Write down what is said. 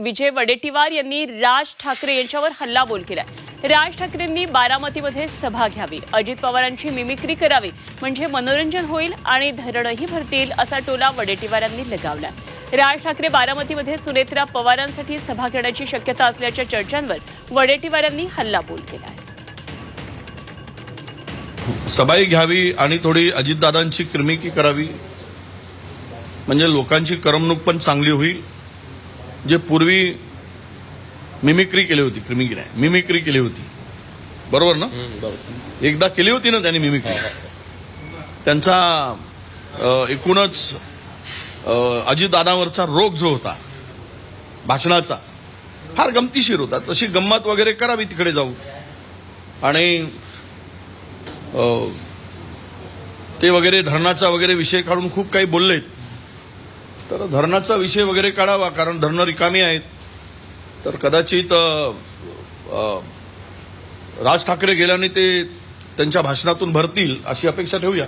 विजय वडेट्टीवार यांनी राज ठाकरे यांच्यावर हल्लाबोल केलाय. राज ठाकरेंनी बारामतीमध्ये सभा घ्यावी. अजित पवारांची मिमिक्री करावी. म्हणजे मनोरंजन होईल आणि धरणही भरतील असा टोला वडेट्टीवार यांनी लगावला राज ठाकरे बारामतीमध्ये सुनेत्रा पवारांसाठी सभा घेण्याची शक्यता असल्याच्या चर्चांवर वडेट्टीवार यांनी हल्लाबोल केला आहे सभाई घ्यावी आणि थोडी अजितदादांची किरमिकी करावी. म्हणजे लोकांची करमणूक पण चांगली होईल. जे पूर्वी मिमिक्री केली होती क्रिमिकी नाही मिमिक्री केली होती. बरोबर ना? एकदा केली होती ना त्यांनी मिमिक्री त्यांचा एकूणच अजितदादावरचा रोग जो होता भाषणाचा फार गमतीशीर होता. तशी गंमत वगैरे करावी तिकडे जाऊन. आणि ते वगैरे धरणाचा वगैरे विषय काढून खूप काही बोललेत. तर धरणाचा विषय वगैरे काढावा कारण धरणं रिकामी आहेत. तर कदाचित राज ठाकरे गेल्याने ते त्यांच्या भाषणातून भरतील अशी अपेक्षा ठेवूया.